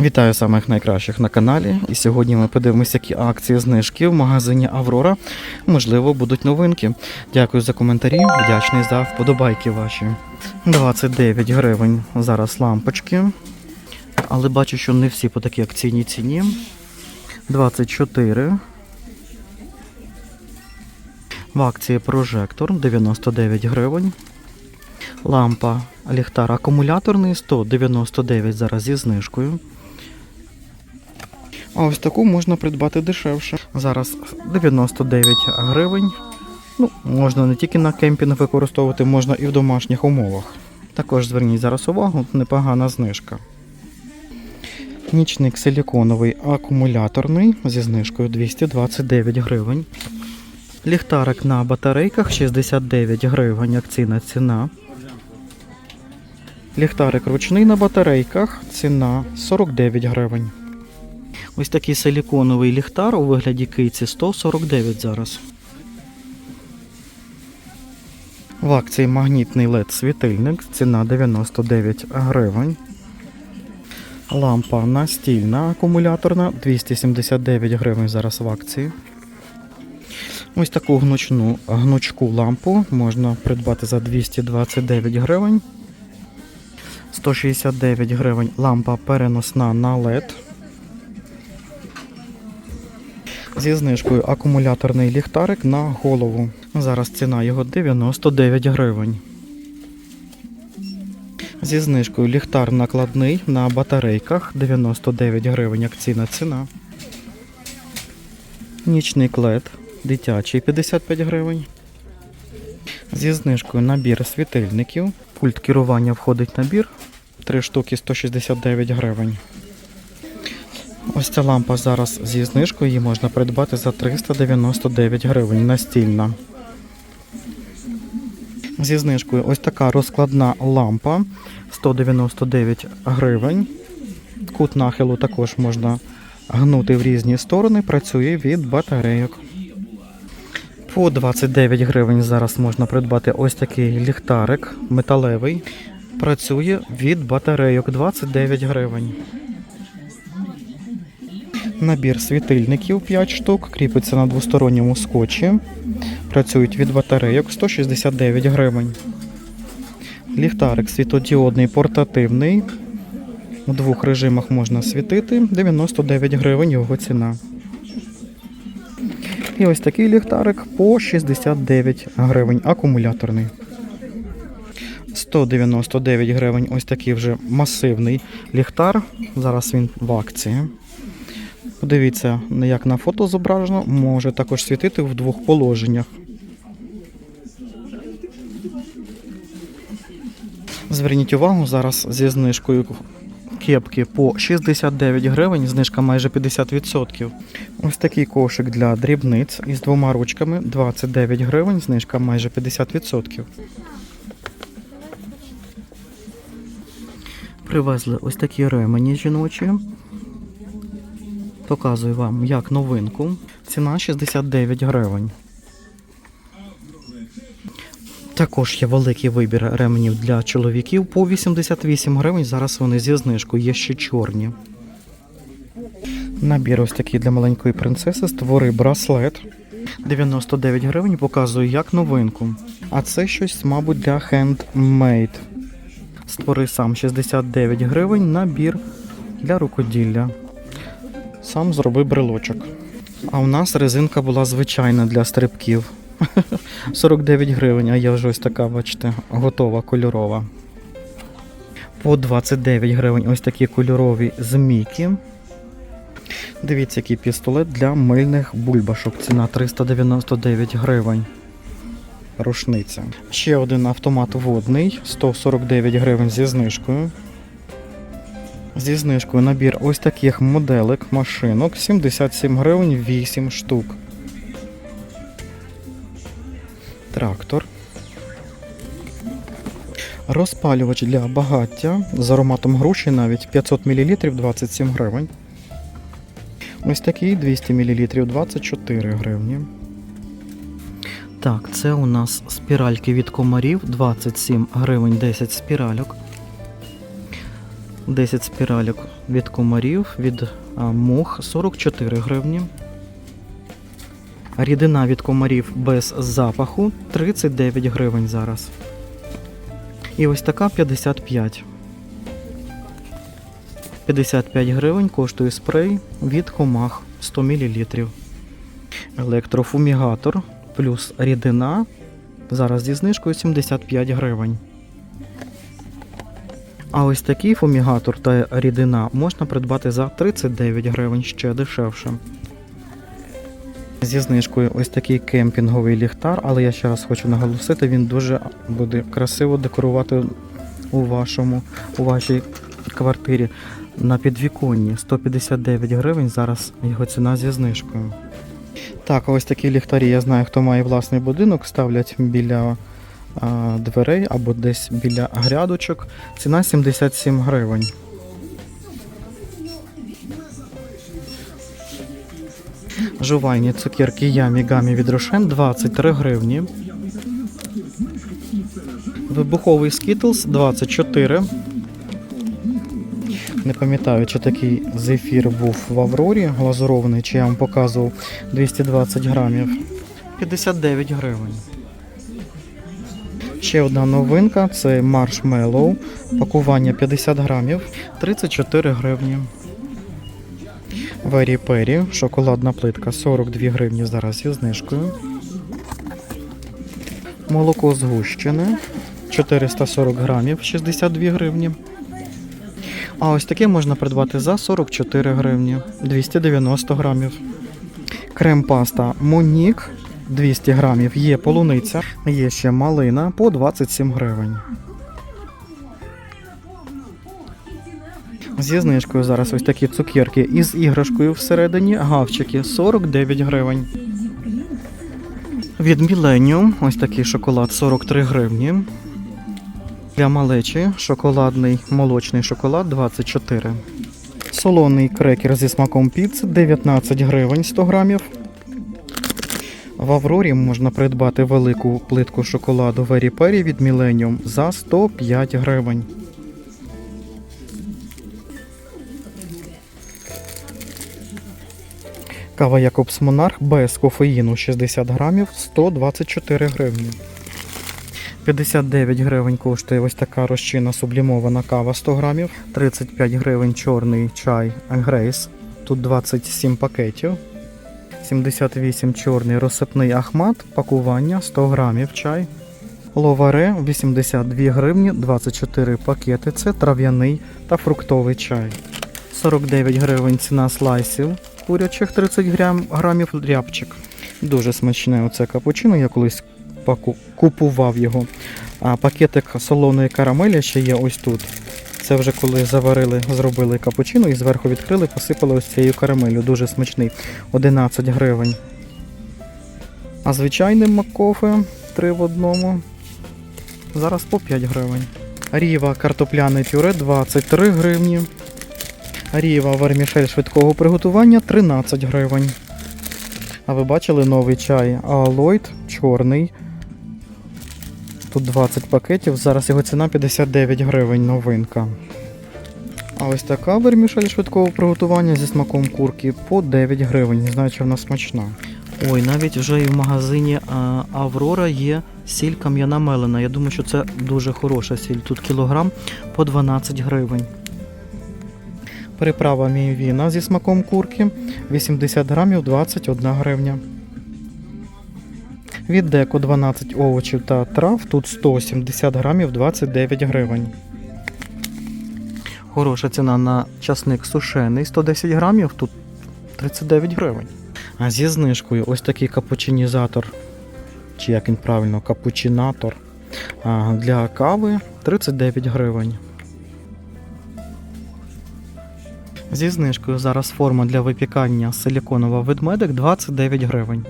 Вітаю самих найкращих на каналі. І сьогодні ми подивимося, які акції знижки в магазині Аврора. Можливо, будуть новинки. Дякую за коментарі, вдячний за вподобайки ваші. 29 гривень зараз лампочки. Але бачу, що не всі по такій акційній ціні. 24. В акції прожектор 99 гривень. Лампа ліхтар акумуляторний 199 зараз зі знижкою. А ось таку можна придбати дешевше. Зараз 99 гривень. Ну, можна не тільки на кемпінг використовувати, можна і в домашніх умовах. Також зверніть зараз увагу, непогана знижка. Нічник силіконовий акумуляторний зі знижкою 229 гривень. Ліхтарик на батарейках 69 гривень, акційна ціна. Ліхтарик ручний на батарейках, ціна 49 гривень. Ось такий силіконовий ліхтар у вигляді киці 149 зараз. В акції магнітний LED світильник, ціна 99 гривень. Лампа настільна акумуляторна 279 гривень зараз в акції. Ось таку гнучну гнучку лампу можна придбати за 229 гривень. 169 гривень лампа переносна на LED. Зі знижкою акумуляторний ліхтарик на голову. Зараз ціна його 99 гривень. Зі знижкою ліхтар накладний на батарейках 99 гривень акційна ціна. Нічний клет дитячий 55 гривень. Зі знижкою набір світильників. Пульт керування входить набір. 3 штуки 169 гривень. Ось ця лампа зараз зі знижкою її можна придбати за 399 гривень настільна. Зі знижкою ось така розкладна лампа 199 гривень. Кут нахилу також можна гнути в різні сторони, працює від батарейок. По 29 гривень зараз можна придбати ось такий ліхтарик металевий. Працює від батарейок 29 гривень. Набір світильників 5 штук, кріпиться на двосторонньому скотчі. Працюють від батарейок 169 гривень. Ліхтарик світодіодний портативний. У двох режимах можна світити. 99 гривень його ціна. І ось такий ліхтарик по 69 гривень, акумуляторний. 199 гривень ось такий вже масивний ліхтар. Зараз він в акції. Подивіться, як на фото зображено, може також світити в двох положеннях. Зверніть увагу, зараз зі знижкою кепки по 69 гривень, знижка майже 50%. Ось такий кошик для дрібниць із двома ручками 29 гривень, знижка майже 50%. Привезли ось такі ремені жіночі. Показую вам як новинку. Ціна 69 гривень. Також є великий вибір ременів для чоловіків по 88 гривень. Зараз вони зі знижкою, є ще чорні. Набір ось такий для маленької принцеси. Створи браслет. 99 гривень показую як новинку. А це щось, мабуть, для хендмейд. Створи сам 69 гривень. Набір для рукоділля. Сам зроби брелочок. А у нас резинка була звичайна для стрибків. 49 гривень, а я вже ось така, бачите, готова кольорова. По 29 гривень ось такі кольорові змійки. Дивіться, який пістолет для мильних бульбашок. Ціна 399 гривень. Рушниця. Ще один автомат водний, 149 гривень зі знижкою. Зі знижкою набір ось таких моделек машинок 77 гривень 8 штук. Трактор. Розпалювач для багаття з ароматом груші навіть 500 мл 27 гривень. Ось такий 200 мл 24 гривні. Так, це у нас спіральки від комарів 27 гривень 10 спіральок. 10 спіралік від комарів, від мух 44 гривні. Рідина від комарів без запаху 39 гривень зараз. І ось така 55. 55 гривень коштує спрей від комах 100 мл. Електрофумігатор плюс рідина. Зараз зі знижкою 75 гривень. А ось такий фумігатор та рідина можна придбати за 39 гривень ще дешевше. Зі знижкою ось такий кемпінговий ліхтар, але я ще раз хочу наголосити, він дуже буде красиво декорувати у вашому у вашій квартирі на підвіконні 159 гривень. Зараз його ціна зі знижкою. Так, ось такі ліхтарі, я знаю, хто має власний будинок, ставлять біля дверей або десь біля грядочок. Ціна 77 гривень. Жувайні цукерки Ямі Гамі від Рошен 23 гривні. Вибуховий Skittles 24. Не пам'ятаю, чи такий зефір був в Аврорі глазурований, чи я вам показував 220 грамів. 59 гривень. Ще одна новинка це маршмеллоу. Пакування 50 грамів, 34 гривні. Вері Пері, шоколадна плитка 42 гривні зараз зі знижкою. Молоко згущене 440 грамів, 62 гривні. А ось таке можна придбати за 44 гривні, 290 грамів. Крем-паста Монік 200 грамів. Є полуниця, є ще малина по 27 гривень. Зі знижкою зараз ось такі цукерки із іграшкою всередині, гавчики 49 гривень. Від Millennium ось такий шоколад 43 гривні. Для малечі шоколадний молочний шоколад 24. Солоний крекер зі смаком піци 19 гривень 100 грамів. В Аврорі можна придбати велику плитку шоколаду Very Perry від Millennium за 105 гривень. Кава Якобс Монарх без кофеїну 60 грамів 124 гривні. 59 гривень коштує ось така розчинна сублімована кава 100 грамів. 35 гривень чорний чай Грейс. Тут 27 пакетів. 78 чорний розсипний ахмат, пакування 100 грамів чай. Ловаре 82 гривні, 24 пакети. Це трав'яний та фруктовий чай. 49 гривень ціна слайсів курячих 30 грам, грамів рябчик. Дуже смачне оце капучино, я колись купував його. А пакетик солоної карамелі ще є ось тут. Це вже коли заварили, зробили капучино і зверху відкрили, посипали ось цією карамелю. Дуже смачний. 11 гривень. А звичайний маккофе 3 в одному. Зараз по 5 гривень. Ріва картопляне пюре 23 гривні. Ріва вермішель швидкого приготування 13 гривень. А ви бачили новий чай Алойд чорний. Тут 20 пакетів, зараз його ціна 59 гривень новинка. А ось така вермішель швидкого приготування зі смаком курки по 9 гривень. Не знаю, чи вона смачна. Ой, навіть вже і в магазині Аврора є сіль кам'яна мелена. Я думаю, що це дуже хороша сіль. Тут кілограм по 12 гривень. Приправа мівіна зі смаком курки 80 грамів 21 гривня. Від деко 12 овочів та трав, тут 170 грамів 29 гривень. Хороша ціна на часник сушений 110 грамів, тут 39 гривень. А зі знижкою ось такий капучинізатор, чи як він правильно, капучинатор для кави 39 гривень. Зі знижкою зараз форма для випікання силіконова ведмедик 29 гривень.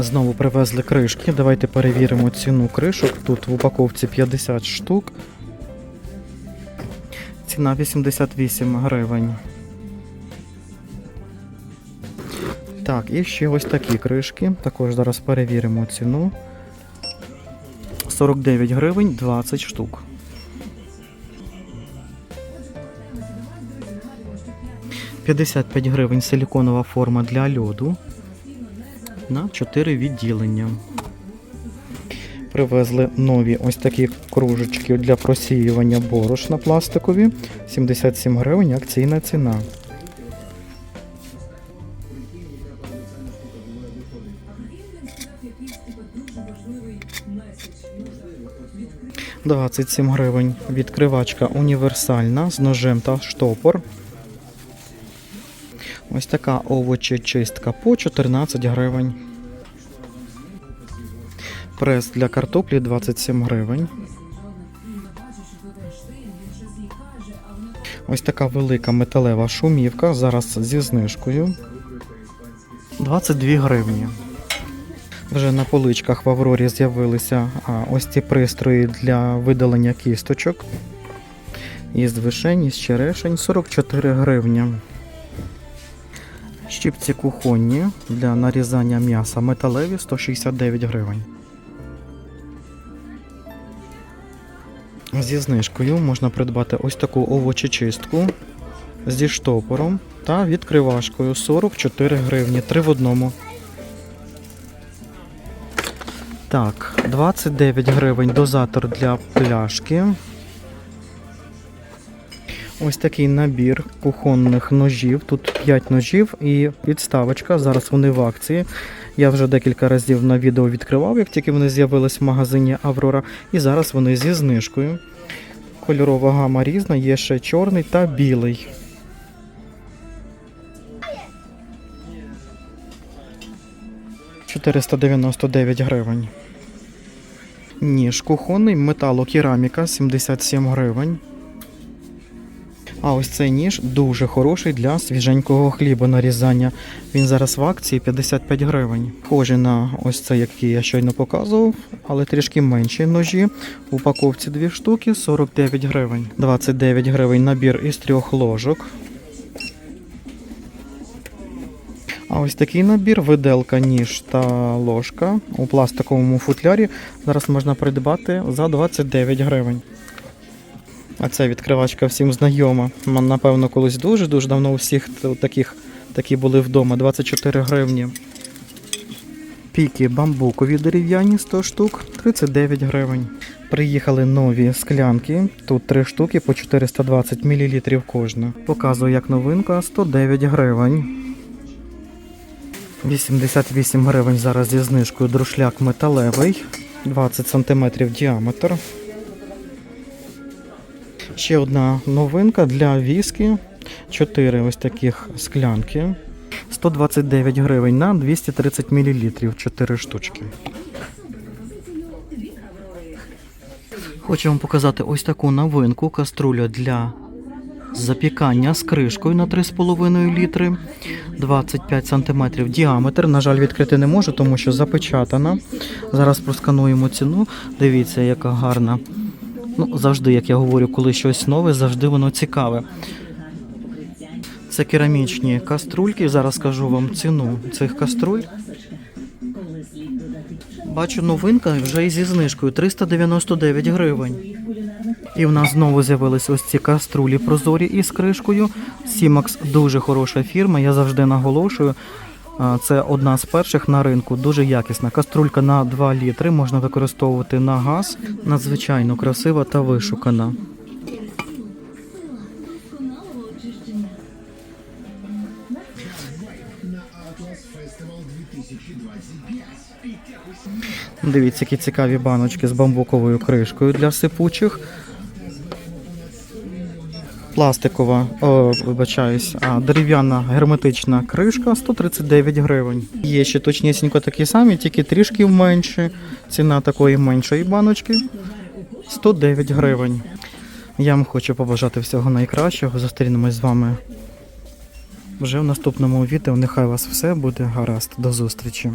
Знову привезли кришки. Давайте перевіримо ціну кришок. Тут в упаковці 50 штук. Ціна 88 гривень. Так, і ще ось такі кришки. Також зараз перевіримо ціну. 49 гривень 20 штук. 55 гривень силіконова форма для льоду на 4 відділення. Привезли нові ось такі кружечки для просіювання борошна пластикові. 77 гривень акційна ціна. Двадцять сім гривень. Відкривачка універсальна з ножем та штопор. Ось така овочечистка по 14 гривень. Прес для картоплі 27 гривень. Ось така велика металева шумівка. Зараз зі знижкою. 22 гривні. Вже на поличках в Аврорі з'явилися ось ці пристрої для видалення кісточок. Із вишень, із черешень 44 гривні. Щіпці кухонні для нарізання м'яса металеві 169 гривень. Зі знижкою можна придбати ось таку овочечистку зі штопором та відкривашкою 44 гривні, 3 в одному. Так, 29 гривень дозатор для пляшки. Ось такий набір кухонних ножів. Тут 5 ножів і підставочка. Зараз вони в акції. Я вже декілька разів на відео відкривав, як тільки вони з'явились в магазині Аврора. І зараз вони зі знижкою. Кольорова гама різна, є ще чорний та білий. «499 гривень. Ніж кухонний металокераміка 77 гривень. А ось цей ніж дуже хороший для свіженького хліба нарізання. Він зараз в акції 55 гривень. Схожий на ось цей, який я щойно показував, але трішки менші ножі. В упаковці дві штуки 49 гривень. 29 гривень набір із трьох ложок. А ось такий набір, виделка, ніж та ложка у пластиковому футлярі. Зараз можна придбати за 29 гривень. А ця відкривачка всім знайома. Напевно, колись дуже-дуже давно у всіх таких такі були вдома. 24 гривні. Піки бамбукові дерев'яні 100 штук, 39 гривень. Приїхали нові склянки. Тут 3 штуки по 420 мл кожна. Показую як новинка 109 гривень. 88 гривень зараз зі знижкою друшляк металевий, 20 см діаметр. Ще одна новинка для віскі. 4 ось таких склянки. 129 гривень на 230 мл, 4 штучки. Хочу вам показати ось таку новинку каструля для запікання з кришкою на 3,5 літри. 25 см діаметр. На жаль, відкрити не можу, тому що запечатана. Зараз проскануємо ціну. Дивіться, яка гарна. Ну, завжди, як я говорю, коли щось нове, завжди воно цікаве. Це керамічні каструльки. Зараз скажу вам ціну цих каструль. Бачу, новинка вже і зі знижкою 399 гривень. І в нас знову з'явились ось ці каструлі прозорі із кришкою. Сімакс дуже хороша фірма, я завжди наголошую. Це одна з перших на ринку, дуже якісна. Каструлька на 2 літри можна використовувати на газ. Надзвичайно красива та вишукана. Дивіться, які цікаві баночки з бамбуковою кришкою для сипучих. Пластикова, о, вибачаюсь, а, дерев'яна герметична кришка 139 гривень. Є ще точнісінько такі самі, тільки трішки менше. Ціна такої меншої баночки 109 гривень. Я вам хочу побажати всього найкращого. Зустрінемось з вами вже в наступному відео. Нехай у вас все буде гаразд. До зустрічі.